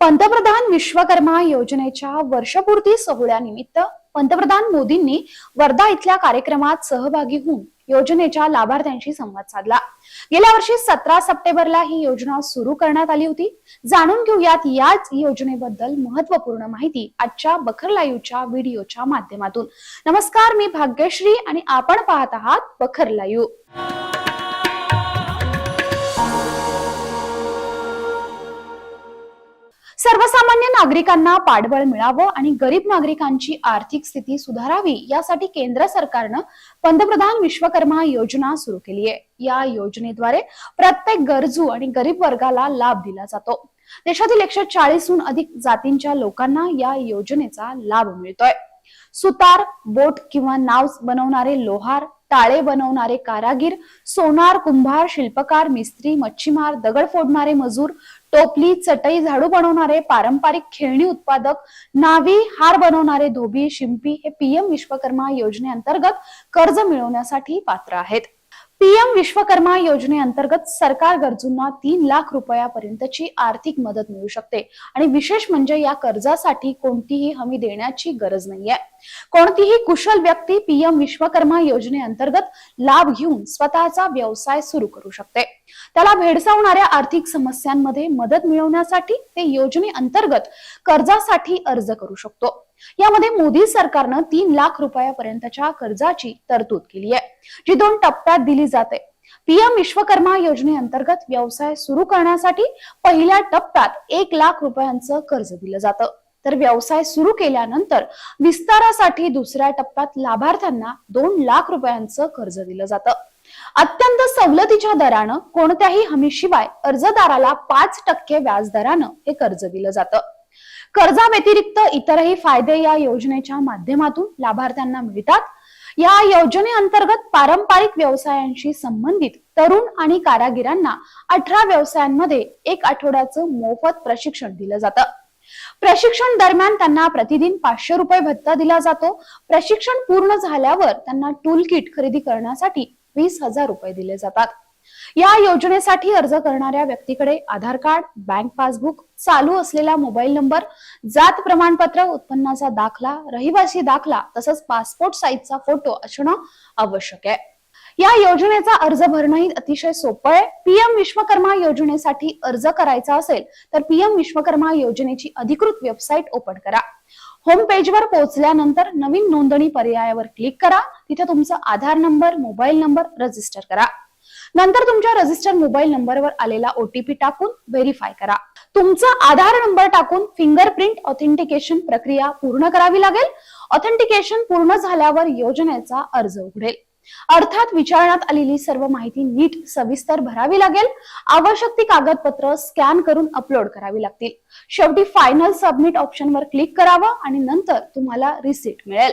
पंतप्रधान विश्वकर्मा योजनेच्या वर्षपूर्ती सोहळ्यानिमित्त पंतप्रधान मोदींनी वर्धा इथल्या कार्यक्रमात सहभागी होऊन योजनेच्या लाभार्थ्यांशी संवाद साधला. गेल्या वर्षी सतरा सप्टेंबरला ही योजना सुरू करण्यात आली होती. जाणून घेऊयात याच योजनेबद्दल महत्त्वपूर्ण माहिती आजच्या बखर लाईव्हच्या व्हिडिओच्या माध्यमातून. नमस्कार मी भाग्यश्री आणि आपण पाहत आहात बखर लाईव्ह. सर्वसामान्य नागरिकांना पाठबळ मिळावं आणि गरीब नागरिकांची आर्थिक स्थिती सुधारावी यासाठी केंद्र सरकारनं पंतप्रधान विश्वकर्मा योजना सुरू केली आहे. या योजनेद्वारे प्रत्येक गरजू आणि गरीब वर्गाला लाभ दिला जातो. देशातील एकशे चाळीसहून अधिक जातींच्या लोकांना या योजनेचा लाभ मिळतोय. सुतार बोट किंवा नाव बनवणारे लोहार टाळे बनवणारे कारागीर सोनार कुंभार शिल्पकार मिस्त्री मच्छीमार दगड फोडणारे मजूर टोपली चटई झाडू बनवणारे पारंपरिक खेळणी उत्पादक नावी हार बनवणारे धोबी शिंपी हे पीएम विश्वकर्मा योजनेअंतर्गत कर्ज मिळवण्यासाठी पात्र आहेत. पीएम विश्वकर्मा योजनेअंतर्गत सरकार गरजूंना तीन लाख रुपयापर्यंतची आर्थिक मदत मिळू शकते. आणि विशेष म्हणजे या कर्जासाठी कोणतीही हमी देण्याची गरज नाहीये. कोणतीही कुशल व्यक्ती पीएम विश्वकर्मा योजनेअंतर्गत लाभ घेऊन स्वतःचा व्यवसाय सुरू करू शकते. त्याला भेडसावणाऱ्या आर्थिक समस्यांमध्ये मदत मिळवण्यासाठी ते योजनेअंतर्गत कर्जासाठी अर्ज करू शकतो. यामध्ये मोदी सरकारनं तीन लाख रुपयापर्यंतच्या कर्जाची तरतूद केली आहे जी दोन टप्प्यात दिली जाते. पीएम विश्वकर्मा योजनेअंतर्गत व्यवसाय सुरू करण्यासाठी पहिल्या टप्प्यात एक लाख रुपयांचं कर्ज दिलं जातं. तर व्यवसाय सुरू केल्यानंतर विस्तारासाठी दुसऱ्या टप्प्यात लाभार्थ्यांना दोन लाख रुपयांचं कर्ज दिलं जातं. अत्यंत सवलतीच्या दरानं कोणत्याही हमीशिवाय अर्जदाराला पाच टक्के व्याज दरानं हे कर्ज दिलं जातं. कर्जाव्यतिरिक्त इतरही फायदे या योजनेच्या माध्यमातून लाभार्थ्यांना मिळतात. या योजनेअंतर्गत पारंपरिक व्यवसायांशी संबंधित तरुण आणि कारागिरांना अठरा व्यवसायांमध्ये एक आठवड्याचं मोफत प्रशिक्षण दिलं जातं. प्रशिक्षण दरम्यान त्यांना प्रतिदिन पाचशे रुपये भत्ता दिला जातो. प्रशिक्षण पूर्ण झाल्यावर त्यांना टूल किट खरेदी करण्यासाठी वीस हजार रुपये दिले जातात. या योजनेसाठी अर्ज करणाऱ्या व्यक्तीकडे आधार कार्ड बँक पासबुक चालू असलेला मोबाईल नंबर जात प्रमाणपत्र उत्पन्नाचा दाखला रहिवासी दाखला तसंच पासपोर्ट साईजचा फोटो असणं आवश्यक आहे. या योजनेचा अर्ज भरणंही अतिशय सोपं आहे. पीएम विश्वकर्मा योजनेसाठी अर्ज करायचा असेल तर पीएम विश्वकर्मा योजनेची अधिकृत वेबसाईट ओपन करा. होम पेजवर पोहोचल्यानंतर नवीन नोंदणी पर्यायावर क्लिक करा. तिथे तुमचा Aadhaar number mobile number register करा. नंतर तुमच्या रजिस्टर मोबाईल नंबरवर आलेला ओटीपी टाकून व्हेरीफाय करा. तुमचा आधार नंबर टाकून फिंगरप्रिंट ऑथेंटिकेशन प्रक्रिया पूर्ण करावी लागेल. ऑथेंटिकेशन पूर्ण झाल्यावर योजनेचा अर्ज उघडेल. अर्थात विचारण्यात आलेली सर्व माहिती नीट सविस्तर भरावी लागेल. आवश्यक ती कागदपत्र स्कॅन करून अपलोड करावी लागतील. शेवटी फायनल सबमिट ऑप्शनवर क्लिक करावं आणि नंतर तुम्हाला रिसिट मिळेल.